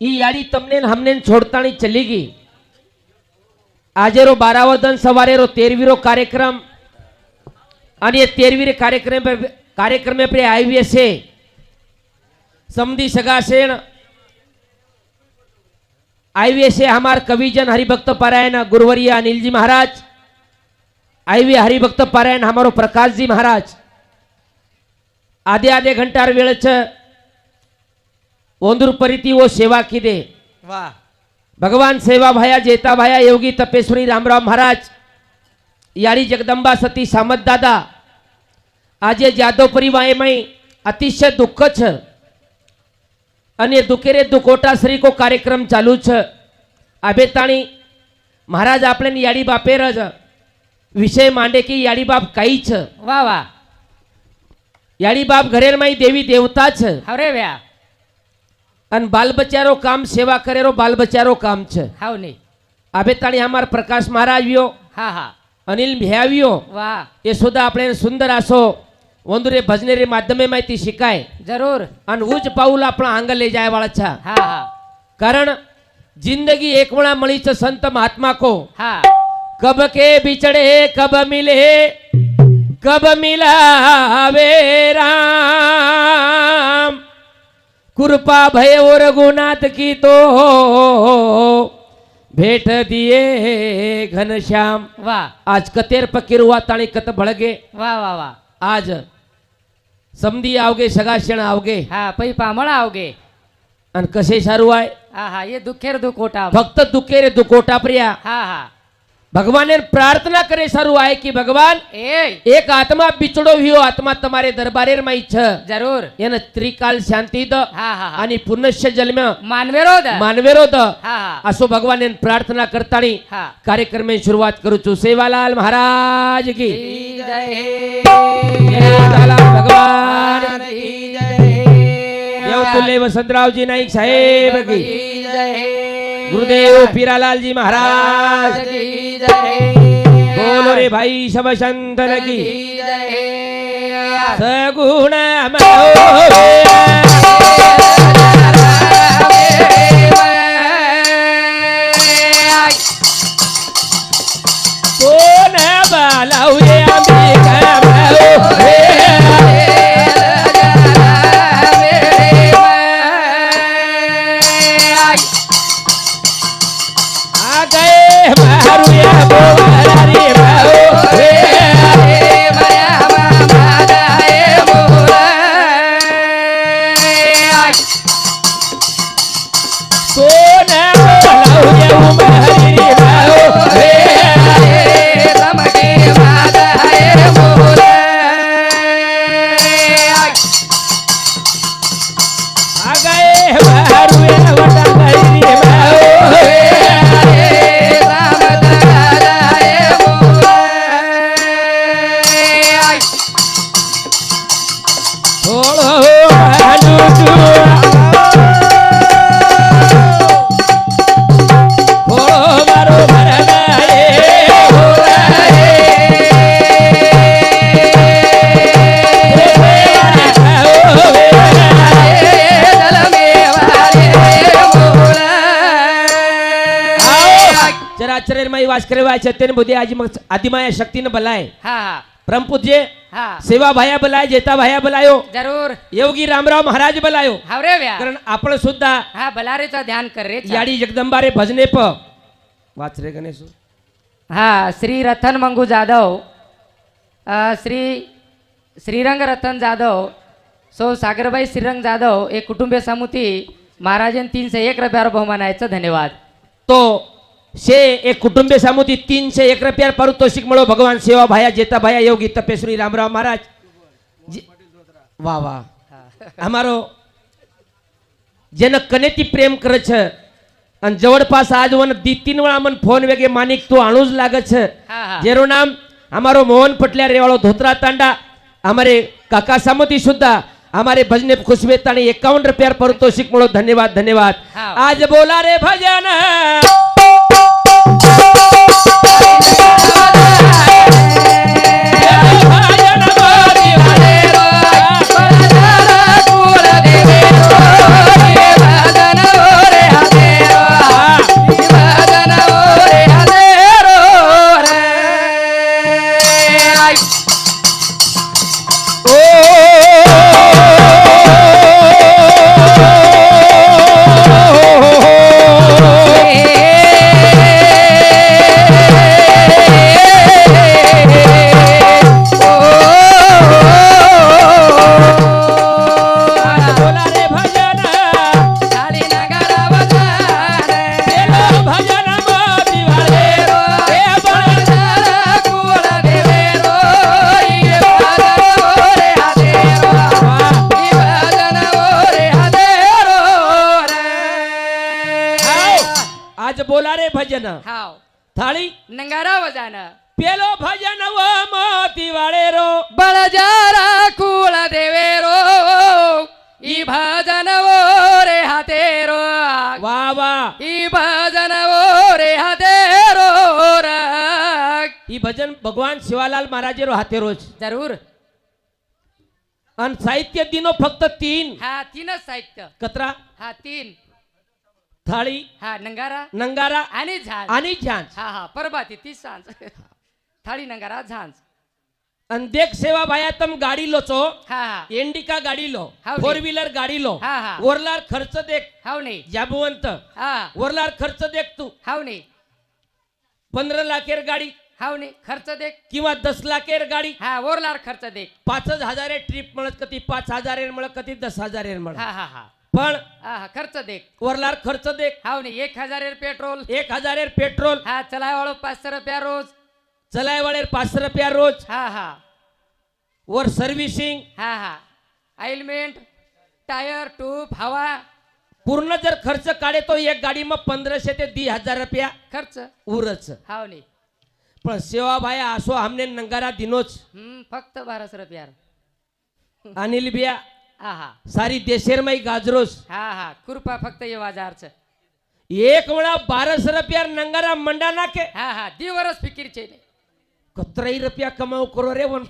એ યારી તમને હમને છોડતાની ચલી ગઈ આજે રો બારાવદન સવારે રો તેરવીરો કાર્યક્રમ અને એ તેરવીરે કાર્યક્રમ કાર્યક્રમે આપણે આવીએ છે સમધી સગાસેણ આવીએ છે અમાર કવિજન હરિભક્ત પારાયણ ગુરુવરિયા અનિલજી મહારાજ આવીએ હરિભક્ત પારાયણ અમારો પ્રકાશજી મહારાજ આધે આધે ઘંટાર વેળ છે ओंदूर परिती वो सेवा किदे वा भगवान सेवा भाया जेता भाया योगी तपेश्वरी रामराव महाराज याडी जगदंबा सती सामत दादा આજે જાદવ પરિવારમાં અતિશય દુઃખ છે અને દુઃખેરે દુકોટા શ્રી કો કાર્યક્રમ ચાલુ છે આબે તાણી મહારાજ આપણે યાડી બાપેર જ વિષય માંડે કે યાડી બાપ કઈ છે વા વાહ યાડી બાપ ઘરેરમાં દેવી દેવતા છે હવરે વ્યા અને બાલ બચારો કામ સેવા કરેરો બાલ બચારો કામ છે. હાવ નહીં. આબે તાણી અમાર પ્રકાશ મહારાજ આવ્યો હા હા. અનિલ ભ્યાવ્યો વાહ. એ સુધા આપણે સુંદર આસો વંદુરે ભજનેરી માધ્યમે માહિતી શીખાય. જરૂર. અને ઉજ પાઉલ આપણા આંગળ લઈ જાય વાળા છે. હા હા. કારણ જિંદગી એકવણા મળી છે સંત મહાત્મા કો. હા. કબ કે બિચડે કબ મિલે કબ મિલાવે રામ. कृपा भय और गुणात की तो हो हो हो भेट दिये घनश्याम वा। आज कतेर पकेर हुआ आणि कत भळगे। वा वा वा। आज समधी आवगे सगा क्षण आवगे। हा पै पामळ आवगे। कसे सारू आहे? हा हा ये दुखेर दुकोटा फक्त दुखेर दुकोटा प्रिया। हा हा। ભગવાને પ્રાર્થના કરે સારું આય કે ભગવાન એ એક આત્મા બિચડો વ્યો આત્મા તમારે દરબારે માં છે જરૂર એને ત્રિકાલ શાંતિ દ હા હા હા અને પુનશ્ય જન્મ માનવેરો દ માનવેરો દ હા હા આસો ભગવાન પ્રાર્થના કરતાણી હા કાર્યક્રમની શરૂઆત કરું છું સેવાલાલ મહારાજ કી કી જય જય દાલાલ ભગવાન કી गुरुदेव पिरालाल जी महाराज बोलो रे भाई शब शंतन की। सगुण मनोहर Aê, é आचार्यमाई वास्करवाय चैतन्य बुद्धे आजी मग आदिमाया शक्तीनं बलाय. हा हा. हा. सेवा भाया बलाय जेता भाया बलायो. जरूर. योगी रामराव महाराज बलायो. हवरे कारण आपण सुद्धा हा बलारेचा ध्यान कर रे याडी जगदंबारे भजने प. वाच रे गणेश. हा श्री रतन मंगू जाधव. श्री श्रीरंग रतन जाधव. सो सागरबाई श्रीरंग जाधव एक कुटुंबीय समिती. महाराजांनी तीनशे एक रुपयावर बहुमानायचं धन्यवाद. तो ಶೇ ಏ ಕುಟುಂಬೆ ಸಾಮೂತಿ ತೀನ್ ಶೇ ಏಕ್ ರೂಪಾಯಿ ಪರು ತೋಷಿಕ್ ಮಳೋ ಭಗವಾನ್ ಸೇವಾ ಭಾಯ ಜೇತಾ ಭಾಯ ಯೋಗಿ ತಪೆ ಶ್ರೀ ರಾಮರಾವ್ મહારાજ વાહ વાહ. અમારો જેને કનેથી પ્રેમ કરે છે અને જવડપાસ આજ વન દી તીન વળા મને ફોન વેગે માનિક તો આણું જ લાગે છે. જેનું નામ અમારો મોહન પટલિયા રેવાળો ધોતરા તાંડા. અમારે કાકા સામતી સુદ્ધા हमारे भजने खुशबेता ने इक्यावन रुपया परितोषिक मुड़ो धन्यवाद धन्यवाद। आज बोला रे भजन। भजन। हाव थाळी। नंगारा वजान। पेलो भजन व मोती वाळे रो बळजारा कुळ देवेरो। ई भजन वो रे हातेरो। वा वा। ई भजन वो रे हातेरो। र ही भजन भगवान शिवालाल महाराजे रो हाते रोज जरूर। आणि साहित्य दिनो फक्त तीन। हा तीनच साहित्य। कचरा हा तीन। थाळी हा नंगारा नंगारा आणि झांज. आणि झांज. हा हा परबाती तीच सांज. थाळी नंगारा झांज. आणि देख सेवा भाया तम गाडी लोचो हा हा. एंडिका गाडी लो हाव फोर. व्हीलर गाडी लो हा, हा. वरलार खर्च देख. हाव नाही जाबुवंत हा. वरलार खर्च देख तू. हाव नाही पंधरा लाखेर गाडी. हाव नाही खर्च देख. किंवा दस लाखेर गाडी. हा ओरलार खर्च देख. पाचच हजार ट्रिप म्हणत कधी पाच हजार म्हणत कधी दस हजार म्हणत हा हा हा. पण हा हा खर्च देख. वरलार खर्च देख. हाव नाही एक हजार एर पेट्रोल. एक हजार पेट्रोल. हा चलाय वाळो पाचशे रुपया रोज. चलाय वाळे पाचशे रुपया रोज. हा हा. वर सर्व्हिसिंग. हा हा. आइलमेंट टायर ट्यूब हवा. पूर्ण जर खर्च काढे तो एक गाडी मग पंधराशे ते दी हजार रुपया. खर्च. उरच. हाव नाही पण सेवा भाया असो हमने नंगारा दिनोच. हम्म फक्त बाराशे रुपया अनिल बिया हा हा सारी देशेर माई गाजरोस हा हा. कृपा फक्त ये बाजारच एक वेळा बारस रुपया नंगारा मंडा नाके. हा हा. दिवरच फिकीरचे नाही कतराई रुपया कमाव करो रे वन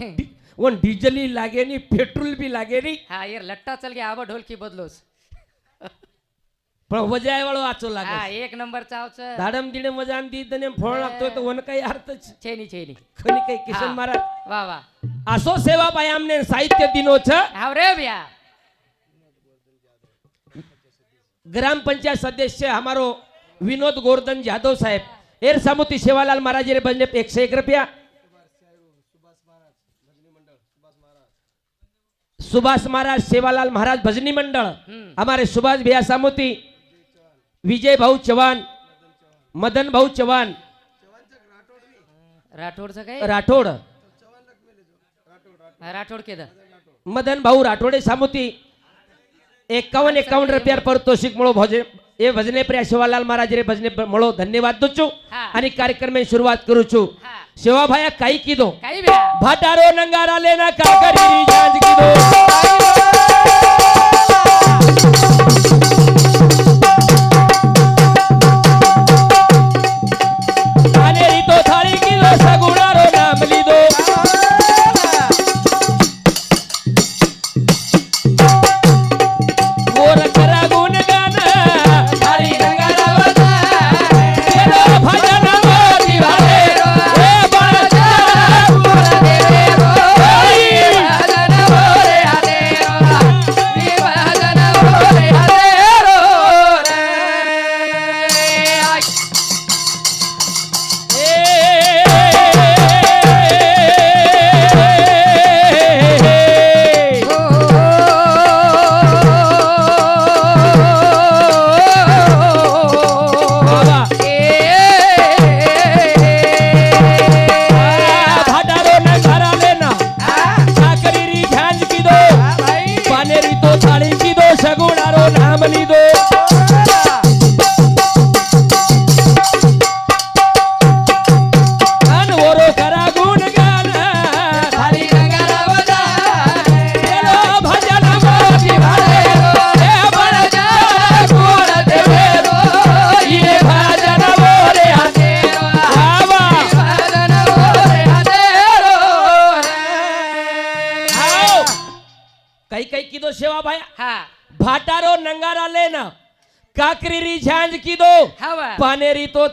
वन डिझेल लागे नी पेट्रोल भी लागे नी. हा येर लट्टा चल गे आवा ढोलकी बदलोस. पण वजाय वाळो हा लागे एक नंबर चावच धाडम दिडे मजान दी दने फोन लागतोय तो वन काही अर्थच. छेनी छेनी. खनी काही किशन हा. महाराज. वा वा. असो सेवा भाई हमने साहित्य दिनोच. हाव रे भैया ग्राम पंचायत सदस्य हमारो विनोद गोवर्धन जादव साहेब। एर सामुती सेवालाल महाराज रे बजने एक से एक रुपया। सुभाष महाराज सेवालाल महाराज भजनी मंडल. हमारे सुभाष भैया सामुती। विजय भाऊ चव्हाण मदन भाऊ चव्हाण राठोडचं काय? राठोड। हा, राठोड केलं. मदन भाऊ राठोडे सामुती। એકાવન એકાવન રૂપિયા પર પારિતોષિક મળો ભજે. એ ભજને પ્રયા શિવાલાલ મહારાજ રે ભજને મળો. ધન્યવાદ દઉં છું. અને કાર્યક્રમની શરૂઆત કરું છું. સેવાભાઈ કઈ કીધો? ભાટારો નંગારા લેના કાકરી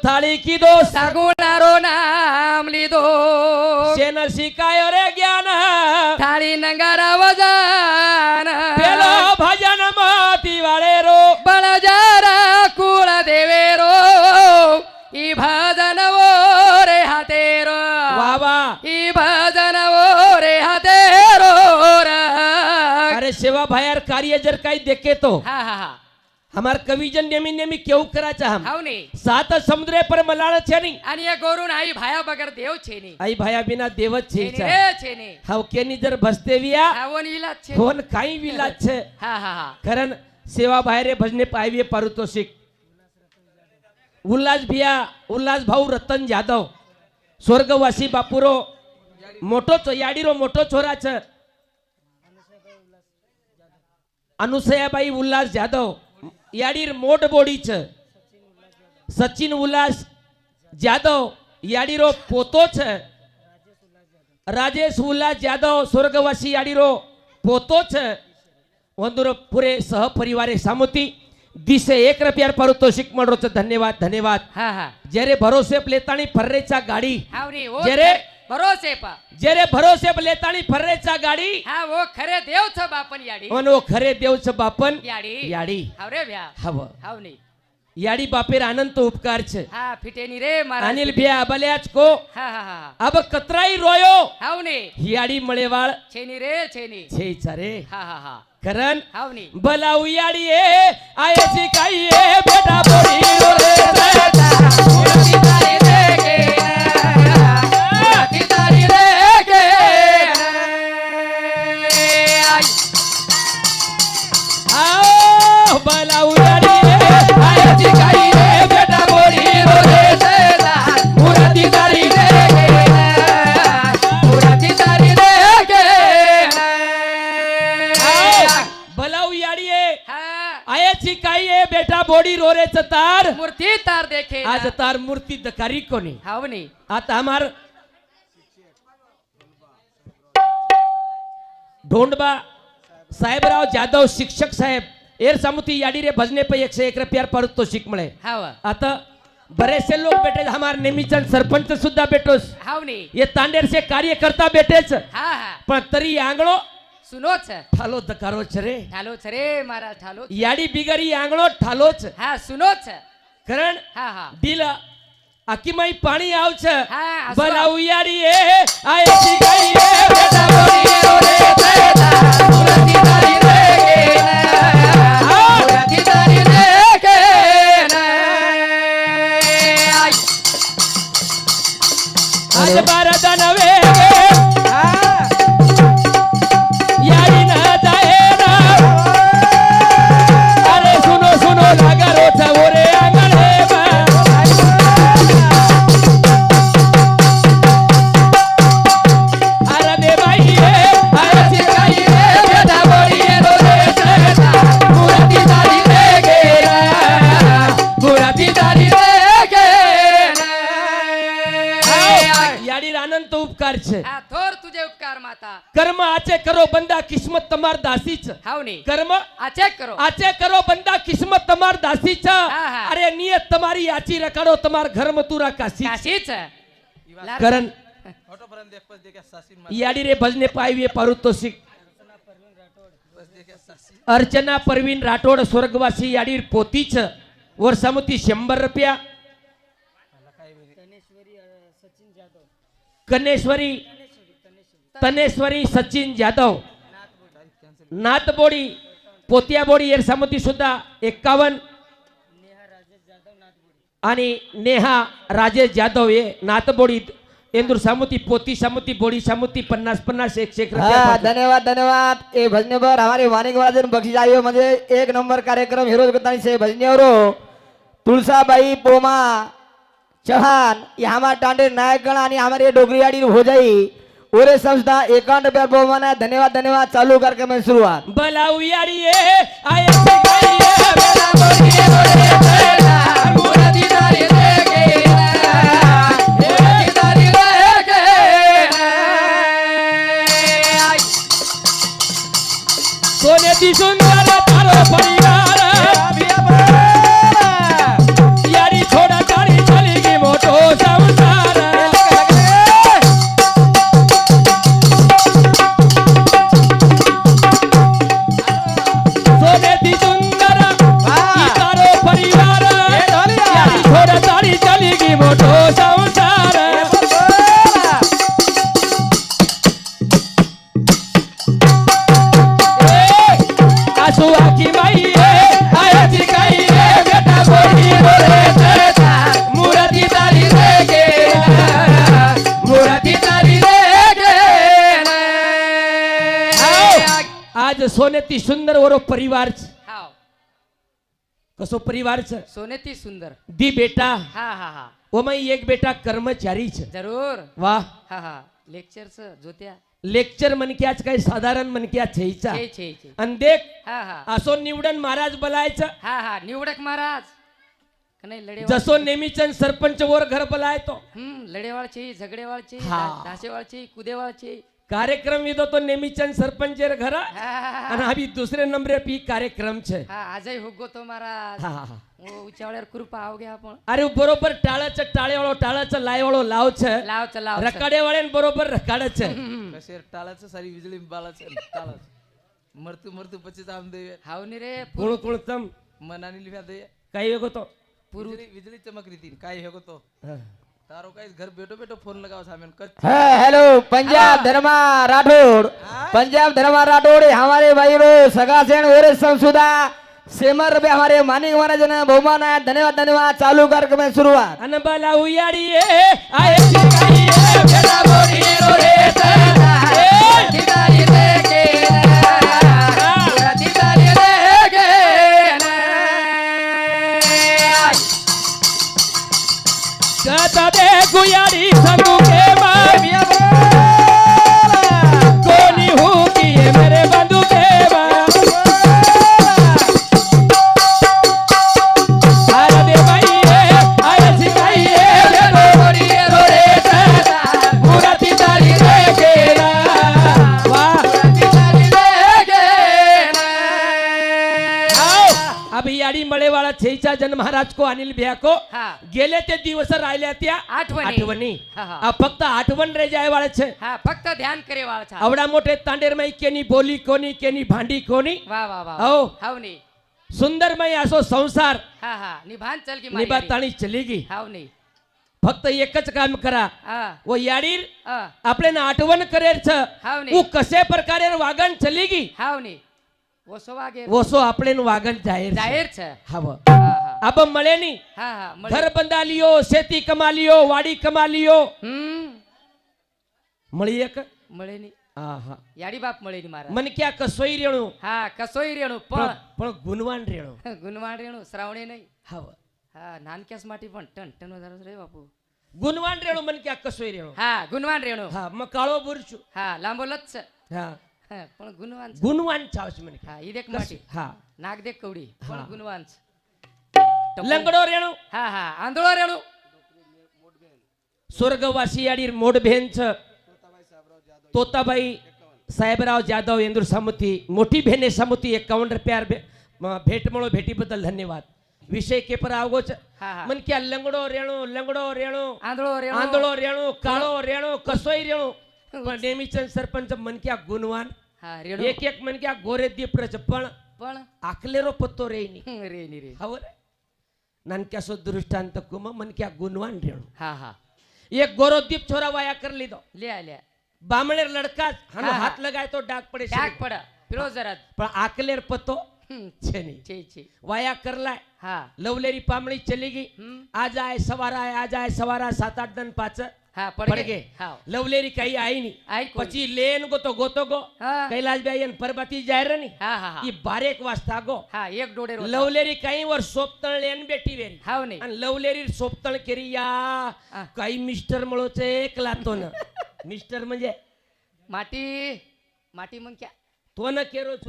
થાળી કીધો સગુણારો નામ લીધો. શેન શીખાયો રે જ્ઞાન. થાળી નગારા વજાન. પેલો ભજન મોતી વાળે રો. બળજારા કુળ દેવેરો ઈ ભજન વો રે. હાથેરો વાહ વાહ. ઈ ભજન વો રે. હાથેરો અરે સેવા ભાઈ યાર કાર્ય જર કઈ દેખે तो હા હા હા. हमार कविजन नेमी नेमी केऊ करा चाहम? हवने सात समुद्रे पर मलाळ छेनी आणि या गोरून आई भाया बगर देव छेनी आई भाया बिना देवच छे रे छेनी हव केनी जर भसते विया? हवन विला छे। होन काही विला छे। हा हा हा। कारण सेवा बाहेर भजने पाहिजे पारितोषिक। उल्हास भिया उल्हास भाऊ रतन जाधव स्वर्गवासी बापूरो मोठो याडीरो मोठो छोरा छ। अनुसयाबाई उल्हास जाधव याडीर मोट बोडी छे सचिन उल्लास जादव याडीरो पोतो छे राजेश उलास जादव स्वर्गवासी याडीरो पोतो छे वंदुर पुरे सह परिवारे सामुती. दिसे एक रुपयार पर तो छे धन्यवाद धन्यवाद. हा हा. जरे भरोसे प्लेटाणी फररेचा गाडी. हावरे जरे जे? भरोसे पा. जेरे भरोसे लेतानी फर्रेचा गाडी। हा वो खरे देव छ बापन याडी. म्हणो खरे देवच बापन याडी. याडी. हाव रे भ्या. हव. हाव नी. याडी बापेर अनंत उपकार छ. हा फिटेनी रे महाराज. अनिल भ्या बल्याच को. हा हा हा अब कतराई रोयो. हाव नी. याडी मळेवाळ. छेनी रे छेनी छेचा रे. हा हा हा. करण हाव नी. बलाऊ याडी ये आयची काही ये बेटा बोरी रो रे. आयची काही ये बेटा बोडी रो रे तार. मूर्ती तार देखे आज तार मूर्ती दकारी कोणी? हाव नी. आता हमार ढोंडबा साहेबराव जाधव शिक्षक साहेब एर सामुती याडी रे भजने पे एकशे एक रुपयार पारितोषिक मिळे हाव. आता बरेचसे लोक बेटे हमार नेहमीचंद सरपंच सुद्धा बेटोस हाव नी. ये तांडेरचे कार्यकर्ता बेटेच हा हा. पण तरी आंगणो सुनो छ ठालो दकारोच रे ठालो छ रे महाराज ठालो याडी बिगरी आंगणो ठालोच हा सुनो छ कारण हा हा दिल આકીમાઈ પાણી આવશે હા, આસવા. બનાવું યારી એ આયથી ગઈ એ બેટા બોલી રો રે બેટા. હા. આજ ભારત નવે યારી तमार दासीच. हावनी कर्म आचे करो. आचे करो बंदा किस्मत तमार दासीच. अरे नियत तमारी याची रकाडो तमार घर मतुरा कासी कासीच करण याडी रे भजने पायवी पारुतोषिक अर्चना परवीन राठोड स्वर्गवासी याडीर पोतीच. वर समिती शंभर रुपया. कनेश्वरी तनेश्वरी सचिन जाधव. नाथबोडी पोतियाबोडी एरसामती सुद्धा एक्कावन्न आणि नेहा राजेश जाधव हे नाथबोडी इंदूर सामुती पोती सामुती बोडी सामुती पन्नास पन्नास एक हाँ पाठवतो. धन्यवाद धन्यवाद. ये भजने पर हमारे मानिक वादन बख्शिश आयो म्हणजे एक नंबर कार्यक्रम हिरोज गतानी से भजनेवर तुळसाबाई पोमा चौहान ये हमारे टांडे नायकगण आणि हमारे डोगरीवाडी हो जाई. पूरे संस्था एकावन्न रुपया है धन्यवाद धन्यवाद. चालू कार्यक्रम में शुरुआत बलाऊ याडी ये. सो परिवार सोने ती सुंदर. दी बेटा. हा हा हा. ओमई एक बेटा कर्मचारी जरूर. वाह हा हा. लेक्चर छ जोत्या. लेक्चर मनक्याच काय साधारण मनक्या छेचा छे छे छे. आणि देख हा हा. असो निवडण महाराज बोलायचं. हा हा. निवडक महाराज. जसो नेहमीचन सरपंच वर घर बोलायतो. हम्म लढेवाळची झगडेवाळची हा. दासेवाळची कुदेवाळची. कार्यक्रम विधो तो नेमीचंद सरपंच रे घरा अभी दुसरे नंबर पी कार्यक्रम छे। आज ही होगो तो मारा हा उशा वाड्यार कृपा आवग्या पण अरे बरोबर टाळ च टाळे वाळो टाळ च लाई वाळो लाव छ. लाव च लाव रखावाड्या न बरोबर रखाड च शेर टाळाचं सारी बिजली बाला छे टाळच. मरतु मरतू पचे जाऊन दे. हाव नी रे फोळू फोळू तम मनानी लिखा दे. काई होगो तो. पूर्वरी विजली चमक रिती काई होगो तो. તારો કાંઈ ઘર બેઠો બેઠો ફોન લગાવો સામે કચ્છ है हेलो पंजाब धर्मा राठौड़ पंजाब धर्मा राठौड़ ये हमारे भाई रो सगा सेन वेरे संसुदा सेमर रुपये हमारे मानिक महाराज ने बहुमान आया धन्यवाद धन्यवाद चालू कार्यक्रम में शुरुआत અને બાલા ઉયાડીએ आज अनिल भैया गेले ते दिवस आठवनी फिर आठवन रह जाए वाले फ्यान करे वाले अवड़ा मोटे तांडेर मई के बोली को भांडी को सुंदर मई आसो संसार. चलेगी. फक्त एकच काम करा. वो याडीर आपले ना आठवण करेल वो कसे प्रकारे वागण चली गी वो सो वागे वो आपले वागण जाहीर जाहीर छे. હા હા આબ મળે ની હા હા મળે. ઘર બંધા લિયો શેતી કમા લિયો વાડી કમા લિયો હમ મળી એક મળે ની હા હા યાડી બાપ મળે ની મારા મને ક્યાં કસોઈ રેણું હા કસોઈ રેણું પણ પણ પણ ગુણવાન રેણું ગુનવાણ રેણું શ્રાવણી નહીં હાવ હા નાનકેસ માટે પણ ટન ટન વધારે રે બાપુ ગુણવાન રેણું મને ક્યાં કસોઈ રેણું હા ગુનવાન રેણું હા મ કાળો બુરછું હા લાંબો લત છે હા હા, પણ ગુનવાન છે ગુણવાન ચાવશ મને હા ઈ દેખ કશું- માટી હા નાક દેખ કવડી પણ હા. ગુનવાન છે लंगडोर येणू हा हा आंधळोर येणू स्वर्गवासी आणि मोडभेनच तोताबाई साहेबराव जाधव इंदूर समिती मोठी भेने समिती एकावन्न रुपयार भे, भेटी भेटीबद्दल धन्यवाद. विषय केपर अवगोच मन क्या लंगडो रेणू लंगडो रेणू आंधळो रेणू आंधळो रेणू काळो रेणू कसोई रेणू पण नेहमीच सरपंच मनक्या गुणवान. एक एक मनक्या गोरे दीप पण. पण? आकलेरो पत्तो रेनी रेनी रे हवं ननक्यासो दृष्टांत कुम मन क्या गुणवान रेणू हा हा एक गोरोदीप छोरा वाया कर लीधो लिया लिया बामणेर लड़का हानो हा, हा। हाथ लगाए तो डाक पड़े डाक पड़ा फिरो जरा आकलेर पतो छेनी ची ची वाया करलाय हा लवलेरी पामणी चली गई आज आय सवार आय आज आय सवार आय सात आठ जण पाच लवलेरी काही आई नि पची लेन गो तो गोतो गो. कैलासबाई आणि परबाती जाहीर बारेक वाजता गो. हा एक डोळे लवलेरी काही वर सोपतळ लेन बेटी वेरी. हा नाही आणि लवलेरी सोपतळ केरी या. काही मिस्टर मुळच एक लातो मिस्टर म्हणजे? माटी माटी मग क्या? तो ना केरोच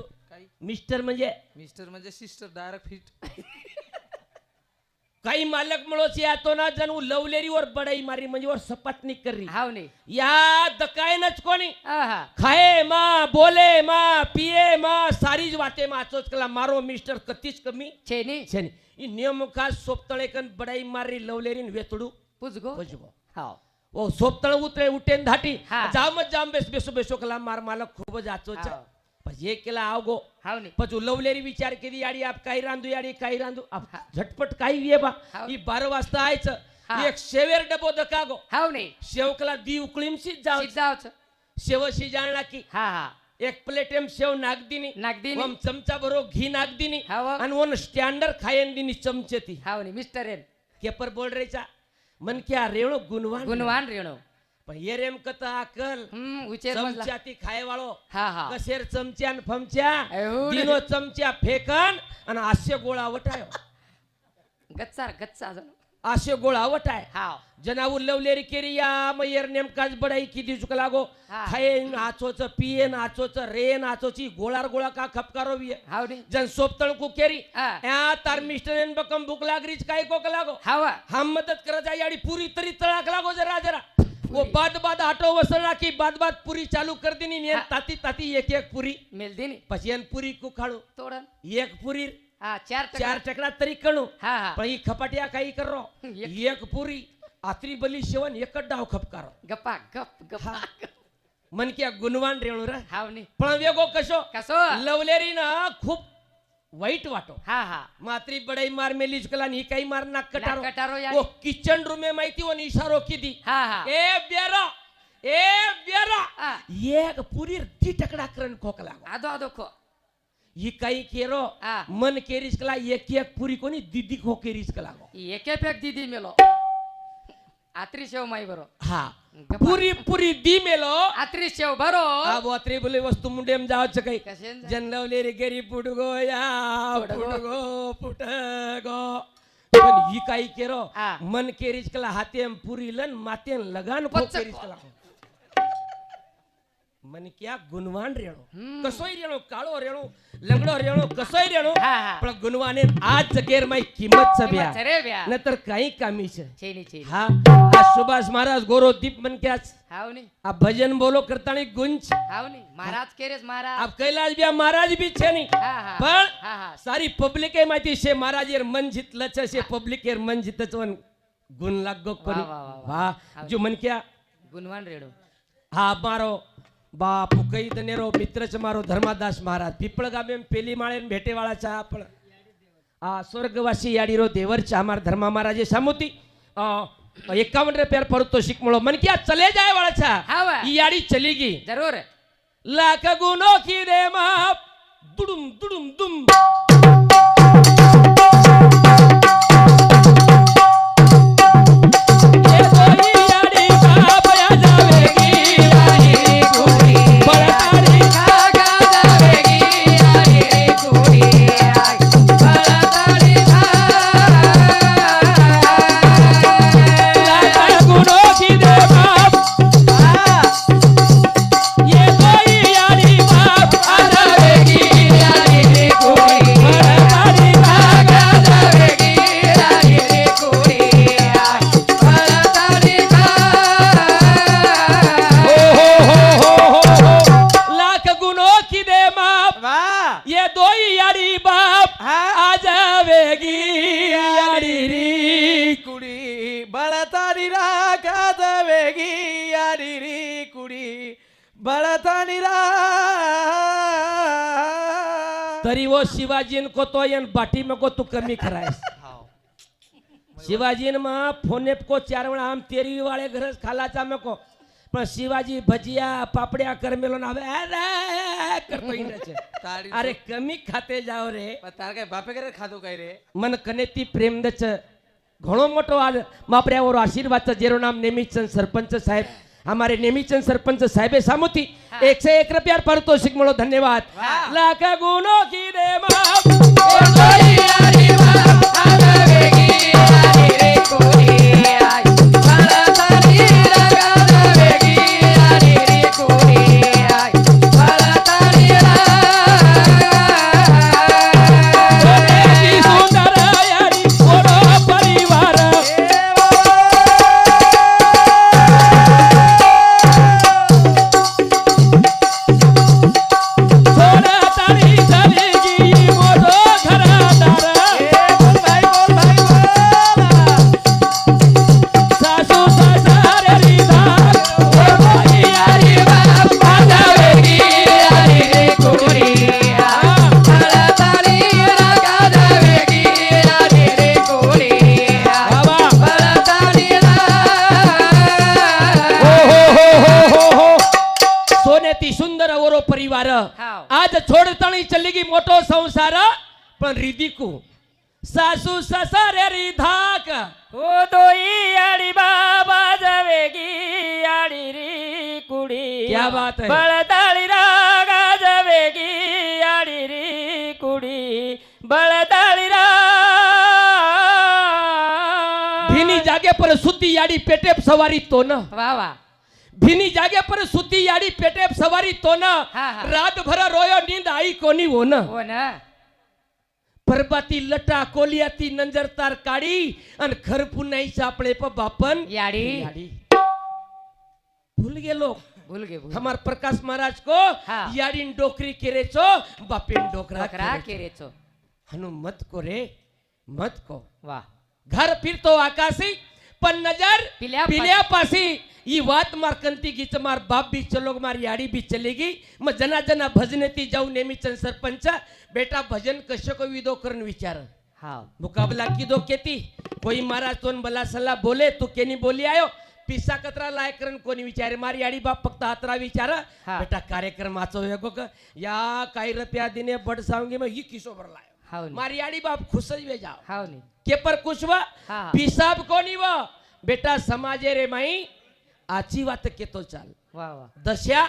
मिस्टर म्हणजे? मिस्टर म्हणजे सिस्टर डायरेक्ट फिट. काही मालक मुलोस या तो ना जणू लवलेरी वर बडाई मारी म्हणजे वर सपत्नी करी. हाव नाही या दकायनच कोणी खाये मा बोले मा पिये मा सारी वाटे मा आचोच कला मारो मिस्टर कतीच कमी. छेनी. छे नी. नियम का सोपतळे कन बडाई मारी लवलेरी वेतडू. पुजगो. पजबो हाव. ओ सोपतळ उतरे उठेन धाटी. जाम जाम बेस बेसो बेसो कला मार मालक खूप जाचोच હા. જામ જ જામ બેસ બેસો બેસો કલા માર માલક ખૂબ જ આચો છે હા. પછી એક કેલા આવગો હાવ નહીં પછી લવલેરી વિચાર કીધી યાડી આપ કાઈ રાંધુ યાડી કાઈ રાંધુ આપ ઝટપટ કાઈ વે બા હા. ઈ બાર વાજતા આય છે હા. એક શેવેર ડબ્બો દકાગો હાવ નહીં સેવ કલા દી ઉકળીમ સી જાવ સીધા આવ છો સેવ સી જાણ નાખી હા હા એક પ્લેટ એમ સેવ નાખ દીની નાખ દીની. ઓમ ચમચા ભરો ઘી નાખ દીની હા, વા. અને ઓન સ્ટેન્ડર ખાયન દીની ચમચેથી હાવ નહીં મિસ્ટર એન કેપર બોલ રહી ચા મન કે આ રેણો ગુનવાન ગુણવાન રેણો पहिये रेम कथा अकल. चमच्या ती खाय वाळो हा हा. कसेर चमच्या फमच्या दिनो चमच्या फेकन आणि आश्य गोळा वटाय. गच्चार गच्चा जण आशे गोळा वटाय. हाव जनावर लवलेरी केरी या मयर नेमकाच बडाई किती चुक लागो. हा. खायन आचोच पियन आचोच रेन आचोची गोळार गोळा का खपकारो बी जन सोपतळ कु केरी या तार मिस्टर बकम भूक लागरीच काय कोक लागो. हा हा मदत करत आहे आणि पुरी तरी तळाक लागो जरा जरा. वो बाद बाद आटो वसलना की बाद बाद पूरी चालू कर देनी ने ताती ताती एक एक पूरी। मिल देनी। पछी पूरी को खाड़ो तोड़न। एक पूरी। हाँ चार चार टकड़ा तरी कणू। हाँ हाँ। पण ही खपाट्या काही कर। रो एक पूरी। आत्री बली शिवन एक डाव खपकारो गप्पा गप गप्पा। मन क्या गुणवान रेणू रे हाव पण वेगो कसो कसो लवलेरी ना खूप वाईट वाटो. हा हा. मात्री बडाई मार मेली कला ही काही मार ना कटारो. कटारो या ओ किचन रूमे माहिती हो इशारो किती. हा हा. ए बेरो ए बेरो हा. एक पुरी ती टकडा करण खोकला. आदो आदो खो. ही काही केरो मन केरीस कला एक एक पुरी कोणी दिदी खो केरीस कला. एक एक दिदी मेलो. आत्री शेव माई बरो. हा. पुरी पुरी दी मेलो. आत्री शेव बरो. आ बोत्रे बोले वस्तू मुंडेम जावच काही. जनलवले रे गेरी पुडगो या पुडगो. पुटगो. पण ही काही केरो. मन केरीस कला हातेम पुरी लन मातेन लगान खो पचक. केरीस कला. मन क्या गुणवान रेणो कसोई रेणो कालो रेणो लंगडो रेणो कसोई रेणो पण गुणवाने आज जगेर माई किंमत सभ्या नतर काही कामी छे हा आज सुभाष महाराज गोरो दीप मन क्या आप भजन बोलो करता नहीं गुंज महाराज के रे महाराज आप कैलाश भी महाराज भी छे नहीं पर सारी पब्लिक है माती से महाराज यार मन जीत लच्छे से पब्लिक यार मन जीत चवन गुण लग गो करी वाह जो मन क्या गुणवान रेडो हाँ मारो बापुकैदनेरो मित्रच मारो धर्मादास महाराज. पिपळ गामे पेली माळे भेटेवाळा चा आपण आ स्वर्गवासी याडीरो देवर चा मार धर्मा महाराज समुती आ 51 रुपये परतो शिक मळो. मन किया चले जाय वाळा चा हा वा ही याडी चली गी. जरूर. लाख गुनो की रे मा दुडुम दुडुम दुम. शिवाजी को तो यन बाटी में को तू कमी कराए शिवाजी माँ फोने को चार वाला हम तेरी वाले घर खाला चामे को पर शिवाजी भजिया पापड़िया कर मिलो ना भाई अरे कर तो ही नहीं अरे कमी खाते जाओ रे. पता क्या बापे के रख खातू कहीं रे? मन कनेक्टी प्रेम दच. घनों मोटो आज मापरे वो आशीर्वाद बच्चा जेरो नाम नेमिचन सरपंच साहेब. हमारे नेमीचंद सरपंच साहेब सामुती एक से एक रुपया पारितोषिक मिळो धन्यवाद। लाख गुणों की देवा परिवार। आज छोड़ता नहीं चलेगी मोटो संसार पर रिदी को। सासु ससुर री धाक हो दोई ये आड़ी बाबा जावेगी आड़ी री कुड़ी। क्या बात है। बड़ा ताली रागा जावेगी आड़ी री कुड़ी। बड़ा ताली रागा धीनी जागे पर सुती आड़ी पेटे सवारी तो ना वा। वाव भीनी जागे पर सुती याडी पेटे सवारी तो ना रात भरा रोयो नींद आई कोनी वो हो ना वो ना। परबती लटा कोलियाती नंजर तार काडी अन घर पुनाई चापले पर बापन। याडी। भूल गए लोग। भूल गए हमार प्रकाश महाराज को याडी डोकरी केरे केरेचो बापिन डोकरा केरेचो हनु मत को रे मत को। वाह। घर फिर तो आकाशी पण नजर पिल्या पिल्या पासी ही वात मार कंती गीच मार बाप भी चलो मार याडी भी चलेगी मग जना जना भजने ती जाऊ नेहमी सरपंच. बेटा भजन कशो को विदो करून विचार. हा मुकाबला कीधो केती. कोई महाराज तोन भला सल्ला बोले तू केनी बोली आयो. पिसा कतरा लाय करन कोणी विचारे. मारी आडी बाप फक्त हातरा विचार. बेटा कार्यक्रमाचो वेगो क या काही रुपया दिने बड सांगे मग ही किशो भरलाय हाव नी. मारी आडी बाप खुश वे जाओ. के पर कुछ वा. पिसाब कोणी व? बेटा समाजे रे माई आची वात केतो चाल. वा वा. दशा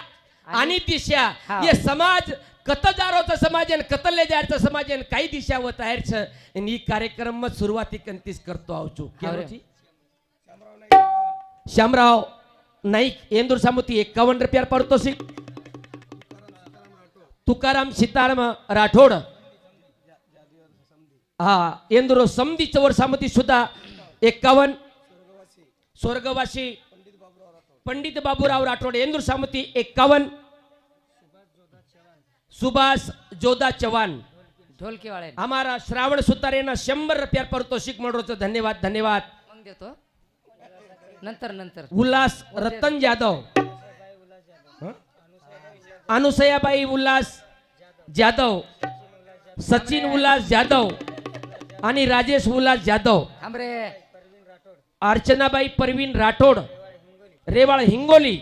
आणि दिशा हा. समाज कत जारोचं समाज आणि कतले जायचं समाज आणि काही दिशा व तयार छ? आणि ही कार्यक्रम मग सुरुवाती कंतीस करतो आवचो? श्यामराव नाईक येंदूर सामुती एकावन्न रुपयार पडतो सी. तुकाराम सीताराम राठोड. हा येंदूर समधी चवर सामती सुद्धा एकावन्न स्वर्गवासी पंडित बाबूराव राठोड येंदूर सामती एकावन्न सुभाष जोदा चव्हाण ढोलकी वाळे हमारा श्रावण सुतारेना शंभर रुपयार पारितोषिक म्हणतो धन्यवाद धन्यवाद मग देतो नंतर नंतर उल्हास रतन जाधव? अनुसयाबाई उल्हास जाधव सचिन उल्हास जाधव आणि राजेश उल्हास जाधव. अर्चनाबाई परवीन राठोड. रेवाळ हिंगोली.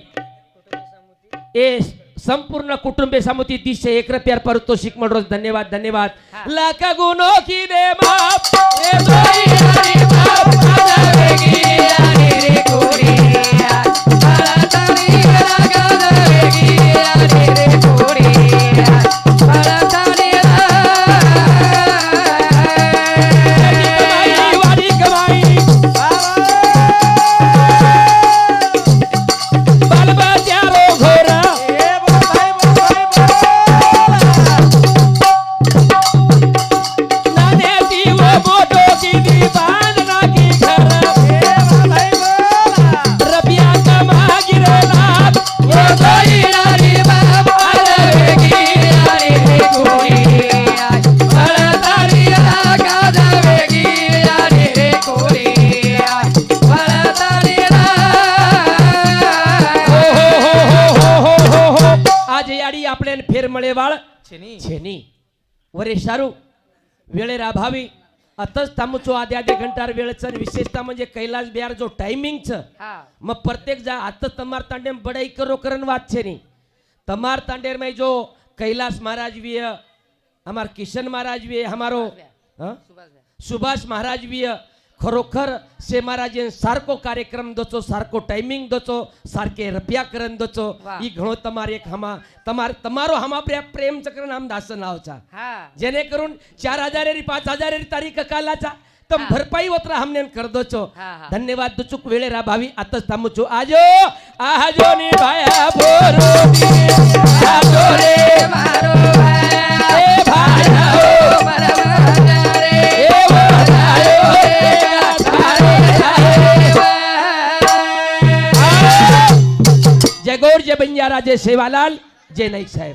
ए संपूर्ण कुटुंबे समिती तीसशे एक रुपयार पारितोषिक म्हणतो धन्यवाद धन्यवाद. लाख गुनो की हरी बाप आजा विचारू वेळेराभावी आताच थांबचो आधी आधी घंटार वेळच विशेषतः म्हणजे कैलास बिहार जो टायमिंगचं मग प्रत्येक जा आता तमार तांडे बडाई करो करण वाद छे नी तमार तांडेर में जो कैलास महाराज भी है हमार किशन महाराज भी हमारो सुभाष महाराज भी खरोखर शे महाराज सारखो कार्यक्रम दचो सारखो टाइमिंग दचो सारखे रप्याकरण दचो ई घणो तमार एक हमा तमार तमारो हमा प्रेम प्रेम नाम दास नाव चा हां जेने करून 4000 री 5000 री तारीख काला चा तम भरपाई ओतरा हमने कर दो दोचो धन्यवाद दो चुक वेले रा भावी आतस थामो जो आजो आजो नी भाया भोरो आजो रे मारो भाया जय गौर जय बंजारा जय सेवालाल जय नाईक साहेब.